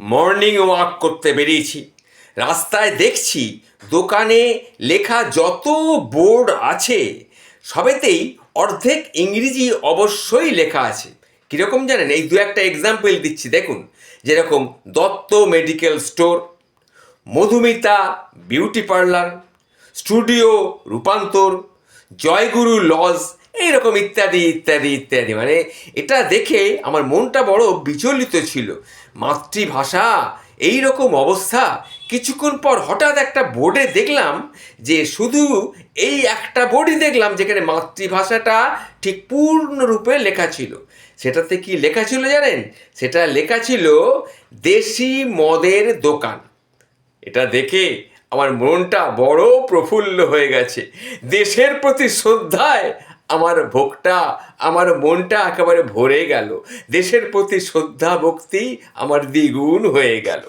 Morning walk করতে বেরিয়েছি। রাস্তায় দেখছি দোকানে লেখা যত বোর্ড আছে, সবেতেই অর্ধেক ইংরেজি অবশ্যই লেখা আছে। কীরকম জানেন? এই দু একটা এক্সাম্পল দিচ্ছি, দেখুন। যেরকম Dutta medical store, Madhumita beauty parlour, studio Rupantar, Joyguru lodge এইরকম ইত্যাদি ইত্যাদি ইত্যাদি। মানে এটা দেখে আমার মনটা বড় বিচলিত ছিল। মাতৃভাষা এই রকম অবস্থা। কিছুক্ষণ পর হঠাৎ একটা বোর্ডে দেখলাম যে শুধু এই একটা বোর্ডই দেখলাম যেখানে মাতৃভাষাটা ঠিক পূর্ণরূপে লেখা ছিল। সেটাতে কি লেখা ছিল জানেন? সেটা লেখা ছিল দেশি মদের দোকান। এটা দেখে আমার মনটা বড় প্রফুল্ল হয়ে গেছে। দেশের প্রতি শ্রদ্ধায় আমার ভোগটা, আমার মনটা একেবারে ভরে গেল। দেশের প্রতি শ্রদ্ধা ভক্তি আমার দ্বিগুণ হয়ে গেল।